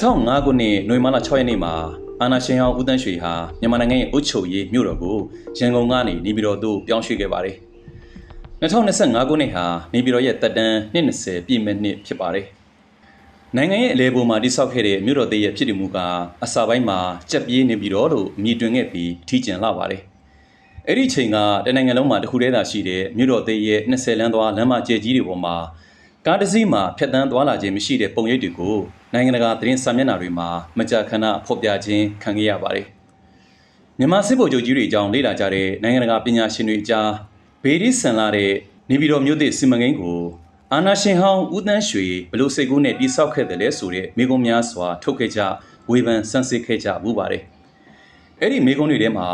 2005ခုနှစ်နိုဝင်ဘာလ6ရက်နေ့မှာအာနာရှင်ဟောင်းဦးတန်းရွှေဟာမြန်မာနိုင်ငံရဲ့အုပ်ချုပ်ရေးမြို့တော်ကိုရန်ကုန်ကနေနေပြည်တော်သို့ပြောင်းရွှေ့ခဲ့ပါတယ်။2025ခုနှစ်ဟာနေပြည်တော်ရဲ့တက်တန်း20ပြည့်မဲ့နှစ်ဖြစ်ပါတယ်။နိုင်ငံရဲ့အလဲပေါ်မှာတိစောက်ခဲ့တဲ့မြို့တော်သေးရဲ့ဖြစ်တည်မှုကအစာပိုင်းမှာကြက်ပြေးနေပြည်တော်လို့အမည်တွင်ခဲ့ပြီးထီးကျန်လာပါတယ်။အဲ့ဒီချိန်ကတနိုင်ငံလုံးမှာတစ်ခုတည်းသာရှိတဲ့မြို့တော်သေးရဲ့20လမ်းသွားလမ်းမကျဲကြီးတွေပေါ်မှာ ကားတစ်စီးမှာဖြတ်တန်းသွားလာခြင်းမရှိတဲ့ပုံရိပ်တွေကိုနိုင်ငံတကာသတင်းစာမျက်နှာတွေမှာမကြာခဏဖော်ပြခြင်းခံခဲ့ရပါတယ်။မြန်မာစစ်ဗိုလ်ချုပ်ကြီးတွေအကြောင်းလေ့လာကြတဲ့နိုင်ငံတကာပညာရှင်တွေအကြားဘေးရီဆန်လာတဲ့နေပြည်တော်မြို့သစ်စီမံကိန်းကိုအာနာရှင်ဟောင်းဦးတန်းရွှေဘလို့စိတ်ကူးနဲ့တိစောက်ခဲ့တယ်လဲဆိုတဲ့မိကုံးများစွာထုတ်ခဲ့ကြဝေဖန်ဆန်းစစ်ခဲ့ကြမှုပါတယ်။အဲ့ဒီမိကုံးတွေထဲမှာ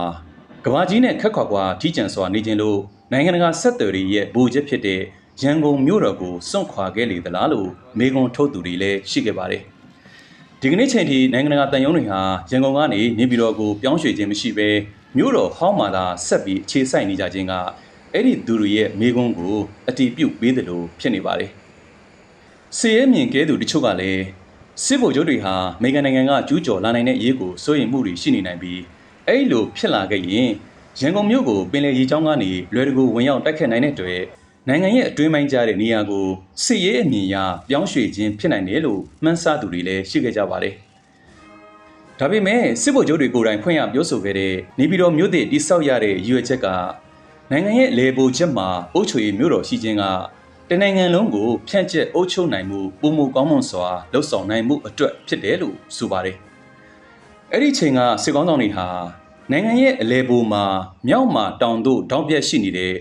ကဘာကြီးနဲ့ခက်ခွာခွာထိကျန်စွာနေခြင်းလို့နိုင်ငံတကာဆက်သွယ်တွေရဲ့ဘူချက်ဖြစ်တဲ့ ရန်ကုန်မြို့တော်ကိုစွန့်ခွာခဲ့လေသလားလို့မေကွန်ထုတ်သူတွေလည်းရှိခဲ့ပါတယ်။ဒီကနေ့ချိန်ထိနိုင်ငံတကာတန်ယုံတွေဟာရန်ကုန်ကနေနေပြည်တော်ကိုပြောင်းရွှေ့ခြင်းမရှိဘဲမြို့တော်ဟောင်းမာသာဆက်ပြီးအခြေစိုက်နေကြခြင်းကအဲ့ဒီသူတွေရဲ့မေကွန်ကိုအတီးပြုတ်ပေးတယ်လို့ဖြစ်နေပါတယ်။စီရဲမြင်ကဲသူတချို့ကလည်းစစ်ဗိုလ်ချုပ်တွေဟာအမေရိကန်နိုင်ငံကကျူးကျော်လာနိုင်တဲ့အရေးကိုစိုးရိမ်မှုတွေရှိနေနိုင်ပြီးအဲ့လိုဖြစ်လာခဲ့ရင်ရန်ကုန်မြို့ကိုပင်လယ်ရေကြောင်းကနေလွယ်တကူဝင်ရောက်တိုက်ခတ်နိုင်တဲ့အတွက် နိုင်ငံရဲ့အတွင်းပိုင်းကြားတဲ့နေရာကိုစစ်ရေးအမြင်အရပြောင်းရွှေ့ခြင်းဖြစ်နိုင်တယ်လို့မှန်းဆသူတွေလည်းရှိခဲ့ကြပါတယ်။ဒါပေမဲ့စစ်ဗိုလ်ချုပ်တွေကိုယ်တိုင်ဖွင့်ရပြောဆိုခဲ့တဲ့နေပြည်တော်မြို့သစ်တိဆောက်ရတဲ့ရည်ရွယ်ချက်ကနိုင်ငံရဲ့လေပိုချက်မှာအုပ်ချုပ်ရေးမြို့တော်ရှိခြင်းကတနိုင်ငံလုံးကိုဖြန့်ကျက်အုပ်ချုပ်နိုင်မှုပုံမကောင်းမွန်စွာလှုပ်ဆောင်နိုင်မှုအတွက်ဖြစ်တယ်လို့ဆိုပါတယ်။အဲ့ဒီချိန်ကစစ်ကောင်းဆောင်တွေဟာနိုင်ငံရဲ့အလဲပိုမှာမြောက်မှာတောင်တို့တောင်ပြက်ရှိနေတဲ့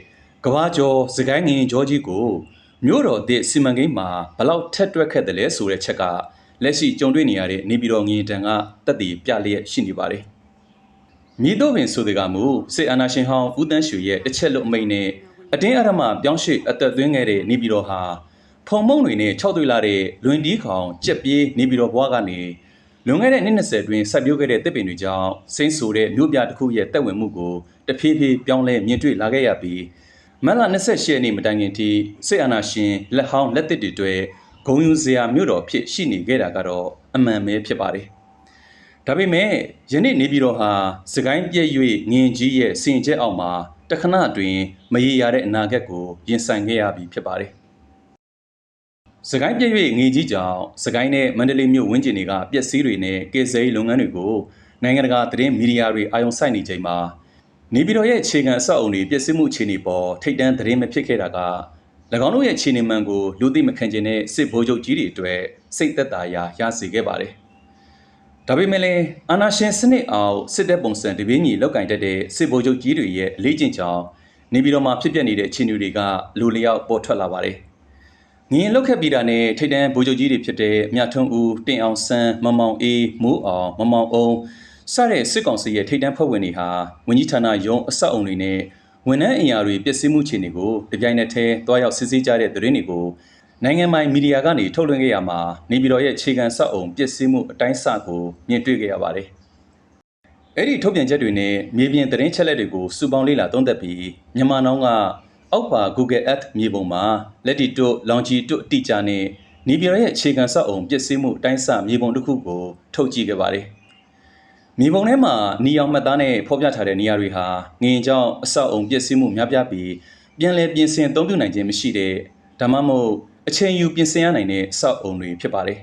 ကဘာကျော်စကိုင်းငင်ဂျောကြီးကိုမြို့တော်သစ်စီမံကိန်းမှာဘလောက်ထက်တွက်ခဲ့တယ်လဲဆိုတဲ့ချက်ကလက်ရှိကြုံတွေ့နေရတဲ့နေပြည်တော်ငင်တန်ကတက်တည်ပြလျက်ရှိနေပါတယ်။မြေတို့ပင်ဆိုတဲ့ကမူစစ်အာဏာရှင်ဟောင်းဦးတန်းရွှေရဲ့တစ်ချက်လို့အမိန်နဲ့အတင်းအဓမ္မပြောင်းရွှေ့အသက်သွင်းခဲ့တဲ့နေပြည်တော်ဟာဖုံမုံတွေနဲ့၆သွေးလာတဲ့လွင်တီးခေါင်ကြက်ပြေးနေပြည်တော်ဘွားကနေလွန်ခဲ့တဲ့နှစ်20တွင်ဆက်ပြိုးခဲ့တဲ့တစ်ပင်တွေကြောင့်စိမ့်ဆိုတဲ့မြို့ပြတစ်ခုရဲ့တက်ဝင်မှုကိုတဖြည်းဖြည်းပြောင်းလဲမြင်တွေ့လာခဲ့ရပြီး မတ်လ28ရက်နေ့မတိုင်ခင်ထိစစ်အာဏာရှင်လက်ဟောင်းလက်သစ်တွေတွေ့ဂုံယူစရာမြို့တော်ဖြစ်ရှိနေခဲ့တာကတော့အမှန်ပဲဖြစ်ပါတယ်။ဒါပေမဲ့ယနေ့နေပြည်တော်ဟာစကိုင်းပြည့်၍ငင်ကြီးရဲ့စင်ကြက်အောက်မှာတခဏတွင်မရေရာတဲ့အနာဂတ်ကိုရင်ဆိုင်ခဲ့ရပြီဖြစ်ပါတယ်။စကိုင်းပြည့်၍ငင်ကြီးကြောင့်စကိုင်းနဲ့မန္တလေးမြို့ဝန်းကျင်တွေကပျက်စီးတွေနဲ့ကေစိလုပ်ငန်းတွေကိုနိုင်ငံတကာသတင်းမီဒီယာတွေအာရုံစိုက်နေချိန်မှာ နေပြည်တော်ရဲ့အခြေခံအဆောက်အုံတွေပြည့်စုံမှုအခြေအနေပေါ်ထိတ်တန့်သတင်းမဖြစ်ခဲ့တာက၎င်းတို့ရဲ့အခြေအနေမှန်ကိုလူသိမခံကျင်တဲ့စစ်ဗိုလ်ချုပ်ကြီးတွေအတွက်စိတ်သက်သာရာရစေခဲ့ပါတယ်။ဒါပေမဲ့လည်းအာနာရှင်စနစ်အောင်စစ်တပ်ပုံစံတပြေးညီလောက်ကင်တတ်တဲ့စစ်ဗိုလ်ချုပ်ကြီးတွေရဲ့အလေးကျင့်ကြောင်းနေပြည်တော်မှာဖြစ်ပျက်နေတဲ့အခြေအနေတွေကလူလျောက်ပေါ်ထွက်လာပါတယ်။ငင်းလောက်ခက်ပြီးတာနဲ့ထိတ်တန့်ဗိုလ်ချုပ်ကြီးတွေဖြစ်တဲ့မြထွန်းဦးတင်အောင်ဆန်းမမောင်အေးမိုးအောင်မမောင်အောင် စတဲ့စစ်ကောင်စီရဲ့ထိပ်တန်းဖွဲ့ဝင်တွေဟာဝန်ကြီးဌာနရုံးအဆောက်အုံတွေနဲ့ဝန်ထမ်းအင်အားတွေပျက်စီးမှုခြေအနေကိုတပြိုင်နက်တည်းတွားရောက်စစ်ဆေးကြတဲ့သတင်းတွေကိုနိုင်ငံပိုင်မီဒီယာကနေထုတ်လွှင့်ခဲ့ရမှာနေပြည်တော်ရဲ့ခြေခံဆောက်အုံပျက်စီးမှုအတိုင်းအဆကိုမြင်တွေ့ခဲ့ရပါတယ်။အဲ့ဒီထုတ်ပြန်ချက်တွေနဲ့မြေပြင်သတင်းချက်လက်တွေကိုစုပေါင်းလေ့လာသုံးသပ်ပြီးမြန်မာနောင်ကအောက်ပါ Google Earth မြေပုံမှာလက်တီတို့ longitude အတိအကျနဲ့နေပြည်တော်ရဲ့ခြေခံဆောက်အုံပျက်စီးမှုအတိုင်းအဆမြေပုံတစ်ခုကိုထုတ်ကြည့်ခဲ့ပါတယ်။ မြေပုံထဲမှာနီအောင်မှတ်သားနဲ့ဖော်ပြထားတဲ့နေရာတွေဟာငင်ကြောင့်အဆောက်အုံပျက်စီးမှုများပြားပြီးပြန်လည်ပြင်ဆင်သုံးပြုနိုင်ခြင်းမရှိတဲ့ဒါမှမဟုတ်အချိန်ယူပြင်ဆင်ရနိုင်တဲ့အဆောက်အုံတွေဖြစ်ပါတယ်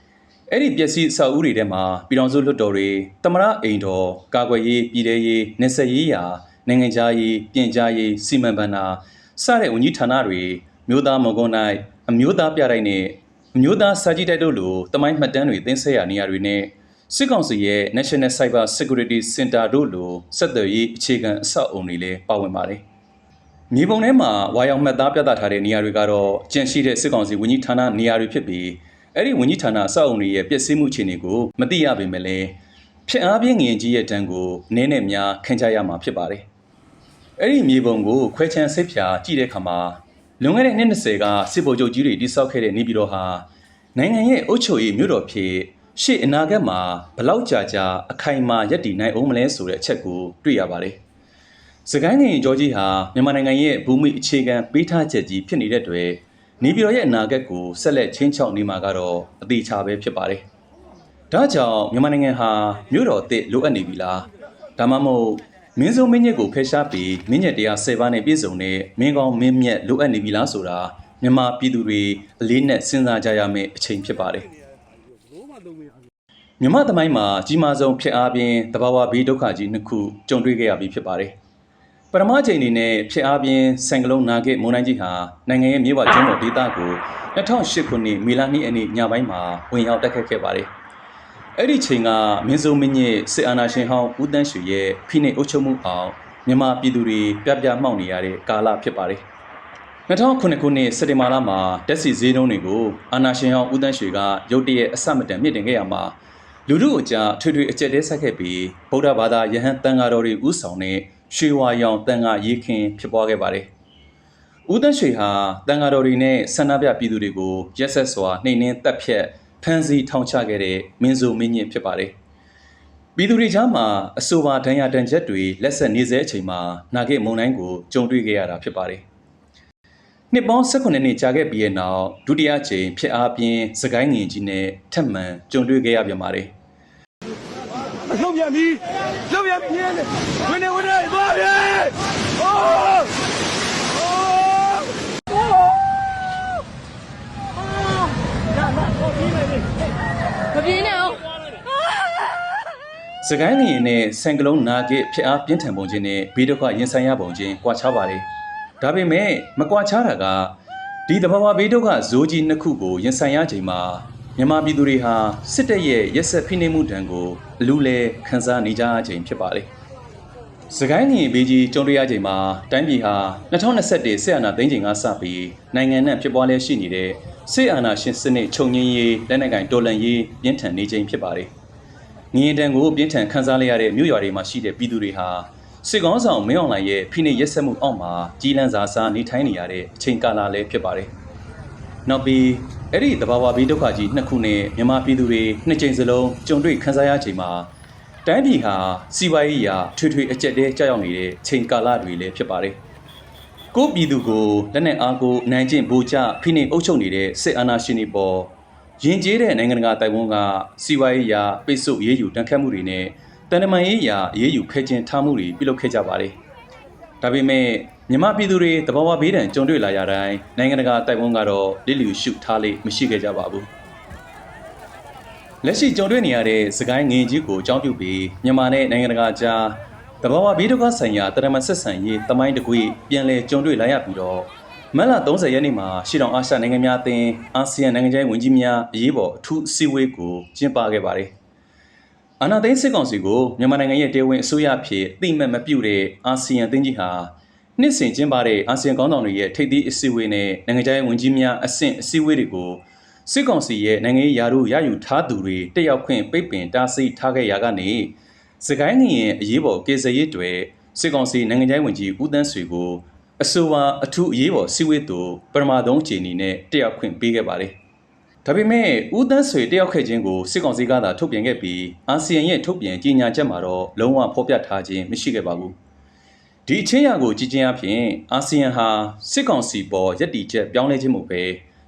။အဲ့ဒီပျက်စီးအဆောက်အဦတွေထဲမှာပြည်တော်စုလွှတ်တော်တွေတမရအိမ်တော်ကာကွယ်ရေးပြည်ထရေးနေဆက်ရေးရာနိုင်ငံခြားရေးပြင်ကြားရေးစီမံဘဏ္ဍာစတဲ့ဝန်ကြီးဌာနတွေမြို့သားမုံကုန်း၌အမျိုးသားပြတိုက်နဲ့အမျိုးသားစာကြည့်တိုက်တို့လိုတမိုင်းမှတ်တမ်းတွေတင်ဆက်ရနေရာတွေနဲ့ စစ်ကောင်စီရဲ့ National Cyber Security Center တို့လိုစက်သွယ်ရေးအခြေခံအဆောက်အုံတွေလည်းပါဝင်ပါတယ်။မြေပုံထဲမှာဝါရောင်မှတ်သားပြသထားတဲ့နေရာတွေကတော့ကျန်ရှိတဲ့စစ်ကောင်စီဝန်ကြီးဌာနနေရာတွေဖြစ်ပြီးအဲ့ဒီဝန်ကြီးဌာနအဆောက်အုံတွေရဲ့ပျက်စီးမှုအခြေအနေကိုမသိရပေမဲ့လည်းဖြစ်အားပြင်းငင်ကြီးရဲ့တန်းကိုနည်းနဲ့များခံကြရမှာဖြစ်ပါတယ်။အဲ့ဒီမြေပုံကိုခွဲချမ်းစိတ်ဖြာကြည့်တဲ့အခါမှာလွန်ခဲ့တဲ့နှစ်20ကစစ်ဗိုလ်ချုပ်ကြီးတွေတိစောက်ခဲ့တဲ့နေပြည်တော်ဟာနိုင်ငံရဲ့အုပ်ချုပ်ရေးမြို့တော်ဖြစ် ရှေ့အနာဂတ်မှာဘလောက်ကြာကြာအခိုင်အမာရပ်တည်နိုင်အောင်မလဲဆိုတဲ့အချက်ကိုတွေ့ရပါတယ်။စကိုင်းငင်ဂျော်ကြီးဟာမြန်မာနိုင်ငံရဲ့ဘူမိအခြေခံပေးထားချက်ကြီးဖြစ်နေတဲ့အတွက်နေပြည်တော်ရဲ့အနာဂတ်ကိုဆက်လက်ချင်းချောက်နေမှာကတော့အသေးချာပဲဖြစ်ပါတယ်။ဒါကြောင့်မြန်မာနိုင်ငံဟာမြို့တော်အသစ်လိုအပ်နေပြီလားဒါမှမဟုတ်မင်းစုံမင်းညက်ကိုဖယ်ရှားပြီးမင်းညက်တရား10ပါးနဲ့ပြည့်စုံတဲ့မင်းကောင်းမင်းမြတ်လိုအပ်နေပြီလားဆိုတာမြန်မာပြည်သူတွေအလေးနက်စဉ်းစားကြရမယ့်အချိန်ဖြစ်ပါတယ် မြန်မာသမိုင်းမှာကြီးမားဆုံးဖြစ်အားဖြင့်တဘာဝဘေးဒုက္ခကြီးနှစ်ခုကြုံတွေ့ခဲ့ရပြီးဖြစ်ပါတယ်ပထမချိန်အနေနဲ့ဖြစ်အားဖြင့်စံကလုံးနာဂစ်မွန်တိုင်းကြီးဟာနိုင်ငံရဲ့မြေဝကျွန်းတော်ဒေသကို2008ခုနှစ်မေလ2ရက်နေ့ညပိုင်းမှာဝင်ရောက်တက်ခတ်ခဲ့ပါတယ်။အဲ့ဒီချိန်ကမင်းစိုးမင်းညစ်စစ်အာဏာရှင်ဟောင်းဦးတန်းရွှေရဲ့ဖိနှိပ်အုပ်ချုပ်မှုအောင်မြန်မာပြည်သူတွေပြပြမှောက်နေရတဲ့ကာလဖြစ်ပါတယ်။2009ခုနှစ်စက်တင်ဘာလမှာတက်စီဈေးနှုန်းတွေကိုအာဏာရှင်ဟောင်းဦးတန်းရွှေကရုတ်တရက်အဆက်မတန်မြင့်တင်ခဲ့ရမှာ လူလူအကြားထွေထွေအကျက်တဲဆက်ခဲ့ပြီးဗုဒ္ဓဘာသာယဟန်တန်ဃာတော်တွေဥဆောင်တဲ့ရွှေဝါရောင်တန်ဃာရေးခင်ဖြစ်ပွားခဲ့ပါတယ်။ဦးတန်းရွှေဟာတန်ဃာတော်တွေနဲ့ဆန္ဒပြပြည်သူတွေကိုရက်ဆက်စွာနှိမ်နင်းတပ်ဖြတ်ဖမ်းဆီးထောင်ချခဲ့တဲ့မင်းစုံမင်းညစ်ဖြစ်ပါတယ်။ပြည်သူတွေကြားမှာအဆိုပါဒဏ်ရာဒဏ်ချက်တွေလက်ဆက်နေစေအချိန်မှာနာဂစ်မုံတိုင်းကိုကြုံတွေ့ခဲ့ရတာဖြစ်ပါတယ်။နှစ်ပေါင်း18နှစ်ကြာခဲ့ပြီးတဲ့နောက်ဒုတိယအကြိမ်ဖြစ်အားပြင်းစကိုင်းငင်ကြီးနဲ့ထပ်မံကြုံတွေ့ခဲ့ရပြန်ပါတယ်။ လှုပ်ပြန်ပြီလှုပ်ပြန်ပြီဝင်းနေဝင်းနေသွားပြီအိုးအိုးမပြေးနဲ့အောင်စကိုင်းငရင်နဲ့ဆန်ကလုံးနာဂစ်ဖြစ်အားပြင်းထန်ပုံချင်းနဲ့ဘေးဒုက္ခရင်ဆိုင်ရပုံချင်းကွာခြားပါတယ်။ဒါပေမဲ့မကွာခြားတာကဒီတဘာဝဘေးဒုက္ခဇိုးကြီးနှစ်ခုကိုရင်ဆိုင်ရချိန်မှာမြန်မာပြည်သူတွေဟာစစ်တပ်ရဲ့ရက်ဆက်ဖိနှိပ်မှုဒဏ်ကို အလူးလဲခံစားနေကြရချိန်ဖြစ်ပါတယ်။စကိုင်းငရင်ဘေးကြီးကြုံတွေ့ရချိန်မှာတိုင်းပြည်ဟာ2021စစ်အာဏာသိမ်းချိန်ကစပြီးနိုင်ငံနဲ့ဖြစ်ပွားလျက်ရှိနေတဲ့စစ်အာဏာရှင်စနစ်ချုပ်ငြင်းရေးလက်နက်ကိုင်တော်လှန်ရေးပြင်းထန်နေချိန်ဖြစ်ပါတယ်။ငရင်တန်ကိုပြင်းထန်ခန်းစားလိုက်ရတဲ့မြို့ရွာတွေမှာရှိတဲ့ပြည်သူတွေဟာစစ်ကောင်းဆောင်မင်းအောင်လှိုင်ရဲ့ဖိနှိပ်ရက်စက်မှုအောက်မှာကြီးလန်းစာစားနေထိုင်နေရတဲ့အချိန်ကာလလည်းဖြစ်ပါတယ်။နောက်ပြီး အဲ့ဒီတဘာဝဘေးဒုက္ခကြီးနှစ်ခုနဲ့မြန်မာပြည်သူတွေနှစ်ကြိမ်စလုံးကြုံတွေ့ခန်းစားရချိန်မှာတိုင်းပြည်ဟာစီးပွားရေးရာထွေထွေအကျက်တဲကြောက်ရောက်နေတဲ့ချိန်ကာလတွေလည်းဖြစ်ပါတယ်။ကိုယ့်ပြည်သူကိုလက်နက်အားကိုအနိုင်ကျင့်ဗိုလ်ချဖိနှိပ်အုပ်ချုပ်နေတဲ့စစ်အာဏာရှင်တွေပေါ်ရင်ကျေးတဲ့နိုင်ငံတကာတိုင်ဝန်းကစီးပွားရေးရာပိတ်ဆို့အရေးယူတန်ခတ်မှုတွေနဲ့တန်တမာရေးရာအရေးယူဖဲ့ကျင်ထားမှုတွေပြုလုပ်ခဲ့ကြပါတယ်။ဒါပေမဲ့ မြန်မာပြည်သူတွေတဘာဝဘေးဒဏ်ကြုံတွေ့လာရတိုင်းနိုင်ငံတကာတိုင်ဝန်းကတော့လစ်လျူရှုထားလိမရှိခဲ့ကြပါဘူး။လက်ရှိကြုံတွေ့နေရတဲ့စကိုင်းငင်ကြီးကိုအကြောင်းပြုပြီးမြန်မာနဲ့နိုင်ငံတကာကြားတဘာဝဘေးဒုက္ခဆိုင်ရာတရမဆက်ဆံရေးတမိုင်းတကွေပြန်လည်ကြုံတွေ့လာရပြီးတော့မတ်လ30ရက်နေ့မှာရှီတောင်အာရှနိုင်ငံများအသင်းအာဆီယံနိုင်ငံခြားရေးဝန်ကြီးများအရေးပေါ်အထူးအစည်းအဝေးကိုကျင်းပခဲ့ပါတယ်။အာဏာသိမ်းစစ်ကောင်စီကိုမြန်မာနိုင်ငံရဲ့တေဝင်အစိုးရအဖြစ်အသိအမှတ်မပြုတဲ့အာဆီယံအသင်းကြီးဟာ နှစ်စဉ်ကျင်းပတဲ့အာဆီယံခေါင်းဆောင်တွေရဲ့ထိပ်သီးအစည်းအဝေးနဲ့နိုင်ငံခြားရေးဝန်ကြီးများအဆင့်အစည်းအဝေးတွေကိုစစ်ကောင်စီရဲ့နိုင်ငံရေးယာရုရယူထားသူတွေတက်ရောက်ခွင့်ပိတ်ပင်တားဆီးထားခဲ့ရာကနေစကိုင်းငရင်အရေးပေါ်ကေစရေးတွေစစ်ကောင်စီနိုင်ငံခြားရေးဝန်ကြီးဦးတန်းဆွေကိုအဆိုပါအထူးအရေးပေါ်စီဝေးသူပထမဆုံးအကြိမ်အနေနဲ့တက်ရောက်ခွင့်ပေးခဲ့ပါတယ်။ဒါပေမဲ့ဦးတန်းဆွေတက်ရောက်ခဲ့ခြင်းကိုစစ်ကောင်စီကသာထုတ်ပြန်ခဲ့ပြီးအာဆီယံရဲ့ထုတ်ပြန်ကြေညာချက်မှာတော့လုံးဝဖော်ပြထားခြင်းမရှိခဲ့ပါဘူး။ ဒီအချင်းရာကိုကြည်ကျင်အဖြစ်အာဆီယံဟာစစ်ကောင်စီပေါ်ယက်တီချက်ပြောင်းလဲခြင်းမဟုတ်ပဲ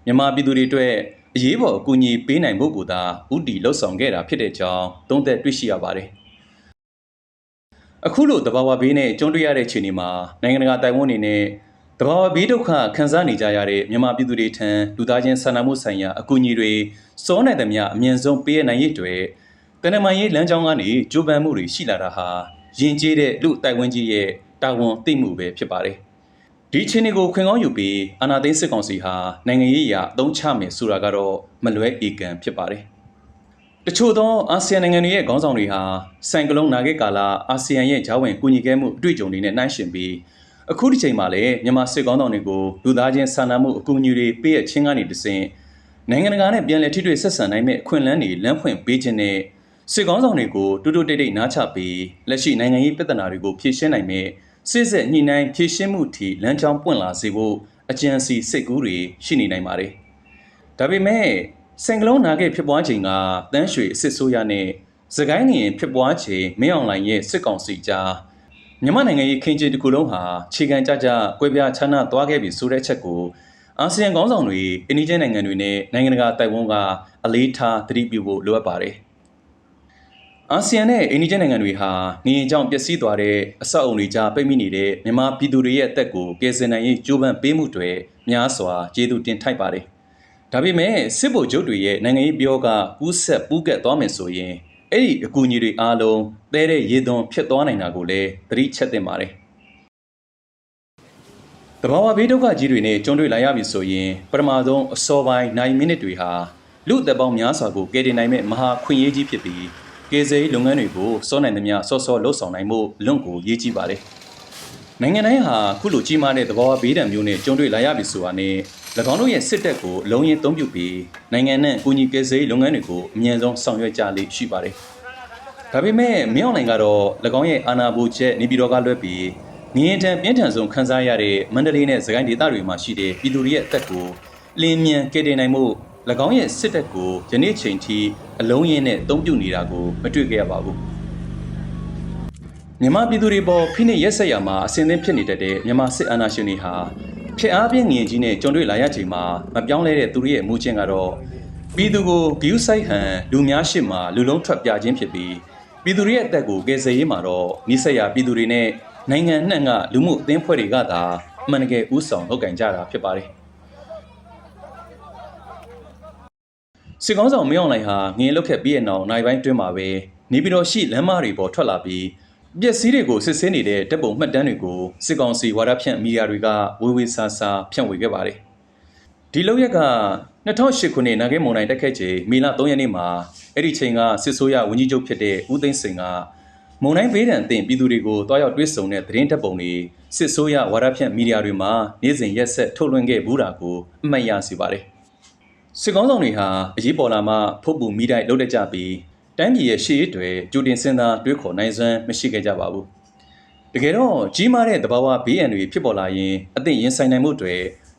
မြန်မာပြည်သူတွေအတွက်အရေးပေါ်အကူအညီပေးနိုင်ဖို့ကိုသာဥတီလှုပ်ဆောင်ခဲ့တာဖြစ်တဲ့ကြောင်းသုံးသပ်တွေ့ရှိရပါတယ်။အခုလိုတဘာဝဘေးနဲ့ကျွန်းတွေ့ရတဲ့ခြေအနေမှာနိုင်ငံတကာတိုင်ဝန်းအနေနဲ့တဘာဝဘေးဒုက္ခခံစားနေကြရတဲ့မြန်မာပြည်သူတွေထံလူသားချင်းစာနာမှုဆိုင်ရာအကူအညီတွေစောနိုင်သမျှအမြင့်ဆုံးပေးရနိုင်ရေးတွေတနမန်ရေးလမ်းကြောင်းကနေကြိုးပမ်းမှုတွေရှိလာတာဟာယဉ်ကျေးတဲ့လူတိုင်ဝန်းကြီးရဲ့ တာဝန်သိမှုပဲဖြစ်ပါတယ်။ဒီအခြေအနေကိုခွင်ကောင်းယူပြီးအာနာသိန်းစစ်ကောင်စီဟာနိုင်ငံရေးအရာအသုံးချမယ်ဆိုတာကတော့မလွဲဧကန်ဖြစ်ပါတယ်။တချို့သောအာဆီယံနိုင်ငံတွေရဲ့ခေါင်းဆောင်တွေဟာဆိုင်ကလုန်းနာဂစ်ကာလအာဆီယံရဲ့ဂျာဝင်ကူညီခဲ့မှုအတွေ့အကြုံတွေနဲ့နှိုင်းယှဉ်ပြီးအခုဒီချိန်မှာလည်းမြန်မာစစ်ကောင်ဆောင်တွေကိုလူသားချင်းစာနာမှုအကူအညီတွေပေးရချင်းကနေတဆင့်နိုင်ငံတကာနဲ့ပြန်လည်ထိတွေ့ဆက်ဆံနိုင်မဲ့အခွင့်အလမ်းတွေလမ်းဖွင့်ပေးခြင်းနဲ့စစ်ကောင်ဆောင်တွေကိုတူတူတိတ်တိတ်နားချပြီးလက်ရှိနိုင်ငံရေးပြဿနာတွေကိုဖြေရှင်းနိုင်မဲ့ စစ်စစ်ညှိနှိုင်းဖြေရှင်းမှုထိလမ်းကြောင်းပွင့်လာစေဖို့အကြံစီစိတ်ကူးတွေရှိနေနိုင်ပါတယ်။ဒါပေမဲ့စင်ကလုံးနာခဲ့ဖြစ်ပွားချိန်ကတန်းရွှေအစ်စ်ဆိုးရနဲ့စကိုင်းငင်ဖြစ်ပွားချိန်မင်းအောင်လှိုင်ရဲ့စစ်ကောင်စီကြားမြန်မာနိုင်ငံရေးခင်းကျင်းတစ်ခုလုံးဟာခြေခံကြကြကွဲပြားခြားနားသွားခဲ့ပြီဆိုတဲ့ချက်ကိုအာဆီယံခေါင်းဆောင်တွေအင်းဒီကျဲနိုင်ငံတွေနဲ့နိုင်ငံတကာတိုင်ဝမ်ကအလေးထားသတိပြုဖို့လိုအပ်ပါတယ်။ အာဆီယံနဲ့အိန္ဒိယနိုင်ငံတွေဟာငရင်ကြောင့်ပျက်စီးသွားတဲ့အဆောက်အုံတွေကြားပိတ်မိနေတဲ့မြန်မာပြည်သူတွေရဲ့အသက်ကိုကယ်ဆယ်နိုင်ရေးကြိုးပမ်းပေးမှုတွေများစွာကျေးဇူးတင်ထိုက်ပါတယ်။ဒါပေမဲ့စစ်ဗိုလ်ချုပ်တွေရဲ့နိုင်ငံရေးပြောကကူးဆက်ပူးကက်သွားမယ်ဆိုရင်အဲ့ဒီအကူအညီတွေအားလုံးသဲတဲ့ရေသွန်းဖြစ်သွားနိုင်တာကိုလည်းသတိချက်သင့်ပါတယ်။တဘာဝဘေးဒုက္ခကြီးတွေနဲ့ကြုံတွေ့လာရပြီဆိုရင်ပထမဆုံးအစောပိုင်းနိုင်မိနစ်တွေဟာလူအသက်ပေါင်းများစွာကိုကယ်တင်နိုင်မဲ့မဟာခွင့်ရေးကြီးဖြစ်ပြီး ကယ်ဆယ်ရေးလုပ်ငန်းတွေကိုစောနိုင်သမျှစောစောလှုပ်ဆောင်နိုင်မှုလွန့်ကိုရေးကြီးပါတယ်။နိုင်ငံတိုင်းဟာခုလိုကြီးမားတဲ့သဘာဝဘေးဒဏ်မျိုးနဲ့ကြုံတွေ့လာရပြီဆိုတာနဲ့၎င်းတို့ရဲ့စစ်တပ်ကိုအလုံးရင်သုံးပြုပြီးနိုင်ငံနဲ့အကူအညီကယ်ဆယ်ရေးလုပ်ငန်းတွေကိုအမြန်ဆုံးဆောင်ရွက်ကြလိမ့်ရှိပါတယ်။ဒါပေမဲ့မင်းအောင်လှိုင်ကတော့၎င်းရဲ့အာဏာပိုချက်နေပြည်တော်ကလွှဲပြီးငရင်တံပြင်းထန်ဆုံးခန်းစားရတဲ့မန္တလေးနဲ့စကိုင်းဒေသတွေမှာရှိတဲ့ပြည်သူတွေရဲ့အသက်ကိုလင်းမြန်ကယ်တင်နိုင်မှု၎င်းရဲ့စစ်တပ်ကိုယနေ့ချိန်ထိ အလုံးရင်းနဲ့အသုံးပြုနေတာကိုမတွေ့ကြရပါဘူးမြန်မာပြည်သူတွေပေါ်ဖိနှိပ်ရက်ဆက်ရမှာအစင်းသင်းဖြစ်နေတတ်တဲ့မြန်မာစစ်အာဏာရှင်တွေဟာဖြစ်အားပြင်းငရင်ကြီးနဲ့ကြုံတွေ့လာရချိန်မှာမပြောင်းလဲတဲ့သူတွေရဲ့မူချင်းကတော့ပြည်သူကိုဂယုဆိုင်ဟန်လူများရှိမှလူလုံးထွက်ပြခြင်းဖြစ်ပြီးပြည်သူတွေရဲ့အသက်ကိုကယ်ဆယ်ရေးမှာတော့နိစရာပြည်သူတွေနဲ့နိုင်ငံနှံ့ကလူမှုအသင်းဖွဲ့တွေကသာအမှန်တကယ်ဥဆောင်လုပ်ကင်ကြတာဖြစ်ပါတယ် စစ်ကောင်းဆောင်မင်းအောင်လှိုင်ဟာငင်းလုတ်ခက်ပြီးတဲ့နောက်နိုင်ပိုင်းတွင်းမှာပဲနေပြည်တော်ရှိလမ်းမတွေပေါ်ထွက်လာပြီးပျက်စီးတွေကိုစစ်ဆေးနေတဲ့တပ်ပုံမှတ်တမ်းတွေကိုစစ်ကောင်စီဝါဒဖြန့်မီဒီယာတွေကဝေဝေဆာဆာဖြန့်ဝေခဲ့ပါတယ်ဒီလောက်ရက်က2008ခုနှစ်နာဂဲမုံတိုင်းတက်ခဲ့ချိန်မေလ3ရက်နေ့မှာအဲ့ဒီချိန်ကစစ်ဆိုးရဝန်ကြီးချုပ်ဖြစ်တဲ့ဦးသိန်းစိန်ကမုံတိုင်းဘေးဒဏ်အသင့်ပြည်သူတွေကိုတွားရောက်တွေးဆုံတဲ့သတင်းတပ်ပုံတွေစစ်ဆိုးရဝါဒဖြန့်မီဒီယာတွေမှာနေ့စဉ်ရက်ဆက်ထုတ်လွှင့်ခဲ့ဘူးတာကိုအမှတ်ရစေပါတယ် စစ်ကောင်းဆောင်တွေဟာအရေးပေါ်လာမှဖုတ်ပူမိတိုက်လှုပ်တက်ကြပြီးတိုင်းပြည်ရဲ့ရှေ့တွေကြိုတင်စင်သာတွေးခေါ်နိုင်စွမ်းမရှိခဲ့ကြပါဘူးတကယ်တော့ကြီးမားတဲ့တဘာဝဘေးရန်တွေဖြစ်ပေါ်လာရင်အသင့်ရင်ဆိုင်နိုင်မှုတွေ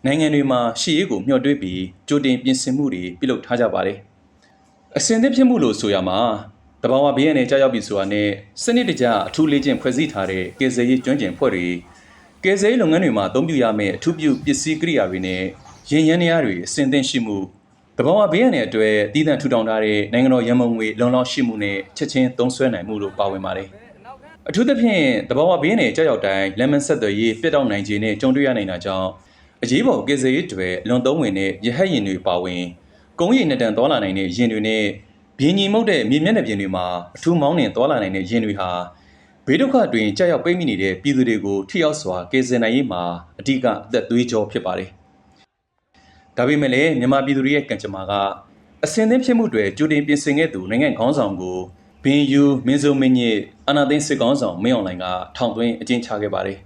နိုင်ငံတွေမှာရှေ့ရေးကိုမျှော်တွေးပြီးကြိုတင်ပြင်ဆင်မှုတွေပြုလုပ်ထားကြပါတယ်အစင်သစ်ဖြစ်မှုလို့ဆိုရမှာတဘာဝဘေးရန်တွေကြားရောက်ပြီဆိုတာနဲ့စနစ်တကျအထူးလေးချင်းဖွဲ့စည်းထားတဲ့ကေဇယ်ရေးကျွမ်းကျင်ဖွဲ့တွေကယ်ဆယ်ရေးလုပ်ငန်းတွေမှာအသုံးပြုရမယ့်အထူးပြုပစ္စည်းကိရိယာတွေနဲ့ရင်ရန်နေရတွေအစင်သင့်ရှိမှု တဘာဝဘေးရန်တွေအတွက်တည်တံ့ထူထောင်ထားတဲ့နိုင်ငံတော်ရန်မုံငွေလုံလောက်ရှိမှုနဲ့ချက်ချင်းသုံးစွဲနိုင်မှုတို့ပါဝင်ပါတယ်အထူးသဖြင့်တဘာဝဘေးရန်တွေကြောက်ရောက်တိုင်းလက်မဆက်သွယ်ရေးပြတ်တောက်နိုင်ခြင်းနဲ့ကြုံတွေ့ရနိုင်တာကြောင့်အရေးပေါ်ကယ်ဆယ်ရေးတွေအလွန်သုံးဝင်တဲ့ရဟတ်ရင်တွေပါဝင်ကုန်းရည်နှစ်တန်သွားလာနိုင်တဲ့ရင်တွေနဲ့ဘင်းကြီးမုတ်တဲ့မြေမျက်နှာပြင်တွေမှာအထူးမောင်းနှင်သွားလာနိုင်တဲ့ရင်တွေဟာဘေးဒုက္ခတွင်ကြောက်ရောက်ပိတ်မိနေတဲ့ပြည်သူတွေကိုထိရောက်စွာကယ်ဆယ်နိုင်ရေးမှာအဓိကအသက်သွေးကြောဖြစ်ပါတယ်။ ဒါပေမဲ့လည်းမြန်မာပြည်သူတွေရဲ့ကံကြမ္မာကအစင်သင်းဖြစ်မှုတွေကြိုတင်ပြင်ဆင်ခဲ့သူနိုင်ငံခေါင်းဆောင်ကိုဘင်ယူမင်းစုံမင်းကြီးအနာသိန်းစစ်ကောင်းဆောင်မင်းအောင်လှိုင်ကထောင်သွင်းအကျဉ်းချခဲ့ပါတယ်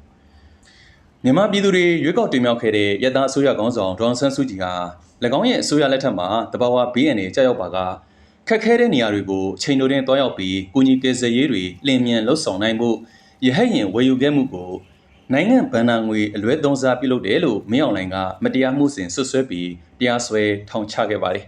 ။မြန်မာပြည်သူတွေရွေးကောက်တင်မြှောက်ခဲ့တဲ့ရတအစိုးရခေါင်းဆောင်ဒေါန်ဆန်းစုကြည်ဟာ၎င်းရဲ့အစိုးရလက်ထက်မှာတဘာဝဘေးရန်တွေကြောက်ရောက်ပါကခက်ခဲတဲ့နေရာတွေကိုချိန်တိုတွင်တွားရောက်ပြီးကုညီကယ်ဆယ်ရေးတွေလျင်မြန်လှုပ်ဆောင်နိုင်မှုရဟတ်ရင်ဝယ်ယူခဲ့မှုကို နိုင်ငံဗန်နာငွေအလွဲသုံးစားပြုလုပ်တယ်လို့မင်းအောင်လှိုင်ကမတရားမှုစဉ်ဆွဆွဲပြီးတရားစွဲထောင်ချခဲ့ပါတယ်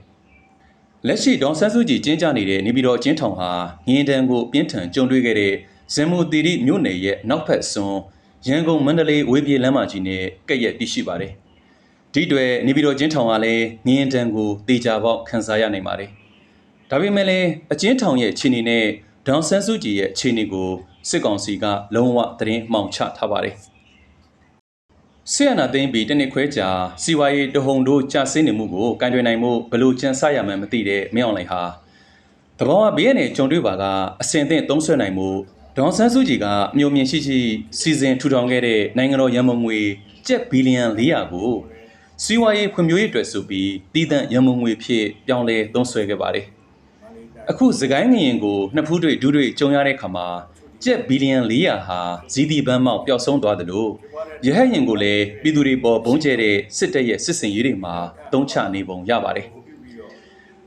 ။လက်ရှိဒေါန်ဆန်းစုကြည်ကျင်းပနေတဲ့နေပြည်တော်ကျင်းထောင်ဟာငင်းတန်းကိုပြင်းထန်ကြုံတွေ့ခဲ့တဲ့ဇင်မူတီရီမြို့နယ်ရဲ့နောက်ဖက်စွန်းရန်ကုန်မန္တလေးဝေးပြေးလမ်းမကြီးနဲ့ကပ်ရက်တည်ရှိပါတယ်။ဒီတွေနေပြည်တော်ကျင်းထောင်ကလည်းငင်းတန်းကိုတေချာပေါက်ခန်းစားရနိုင်ပါတယ်။ဒါပေမဲ့လည်းအကျဉ်းထောင်ရဲ့အခြေအနေနဲ့ ဒေါန်ဆန်းစုကြည်ရဲ့အခြေအနေကိုစစ်ကောင်စီကလုံးဝသတင်းမှောင်ချထားပါတယ်။ဆီယနာသိန်းပြီးတနစ်ခွဲကြာစီဝါရေးတဟုန်တို့ကြာဆင်းနေမှုကိုကင်တွင်နိုင်မှုဘလို့ကျန်းဆရမှန်းမသိတဲ့မင်းအောင်လှိုင်ဟာတဘောကဘေးရနေကြုံတွေ့ပါကအစင်သင့်သုံးဆွဲနိုင်မှုဒေါန်ဆန်းစုကြည်ကအမျိုးမြင်ရှိရှိစီစဉ်ထူထောင်ခဲ့တဲ့နိုင်ငံတော်ရန်မုံငွေကျပ်ဘီလီယံ400ကိုစီဝါရေးဖွံ့ဖြိုးရေးအတွက်ဆိုပြီးတည်တံ့ရန်မုံငွေဖြစ်ပြောင်းလဲသုံးဆွဲခဲ့ပါတယ် အခုစကိုင်းငရင်ကိုနှစ်ဖူးတွေဒူးတွေကျုံရတဲ့ခါမှာကျပ်ဘီလီယံ400ဟာဇီဒီဘန်းမောက်ပျောက်ဆုံးသွားတယ်လို့ရဟတ်ရင်ကိုလည်းပြည်သူတွေပေါ်ဘုံကျဲတဲ့စစ်တပ်ရဲ့စစ်စင်ရေးတွေမှာတုံးချနေပုံရပါတယ်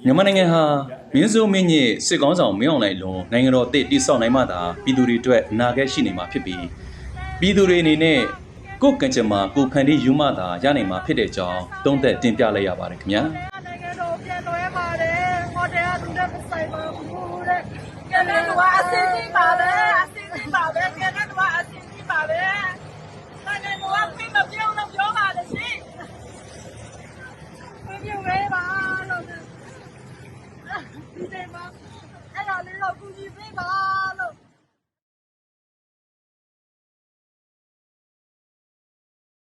မြန်မာနိုင်ငံဟာမင်းစိုးမင်းကြီးစစ်ကောင်းဆောင်မင်းအောင်လှိုင်လွန်နိုင်ငံတော်တည်တည်ဆောက်နိုင်မှသာပြည်သူတွေအတွက်အနာဂတ်ရှိနေမှာဖြစ်ပြီးပြည်သူတွေအနေနဲ့ကိုယ်ကံကြမ္မာကိုယ်ဖန်တီးယူမှသာရနိုင်မှာဖြစ်တဲ့ကြောင်းသုံးသက်တင်ပြလိုက်ရပါတယ်ခင်ဗျာ နိုင်ငံတော်ပြန်တော်ရပါတယ်ဟိုတယ်ကသူနဲ့မဆိုင်ပါဘူးတဲ့ ကျန်တဲ့လူကအစင်းကြီးပါပဲအစင်းကြီးပါပဲကျန်တဲ့လူကအစင်းကြီးပါပဲနိုင်ငံတော်ကပြင်မပြောင်းလို့ပြောပါလေရှင်မပြောရဲပါလို့ဒီနေ့မှာအဲ့ဒါလေးတော့ကုညီပေးပါ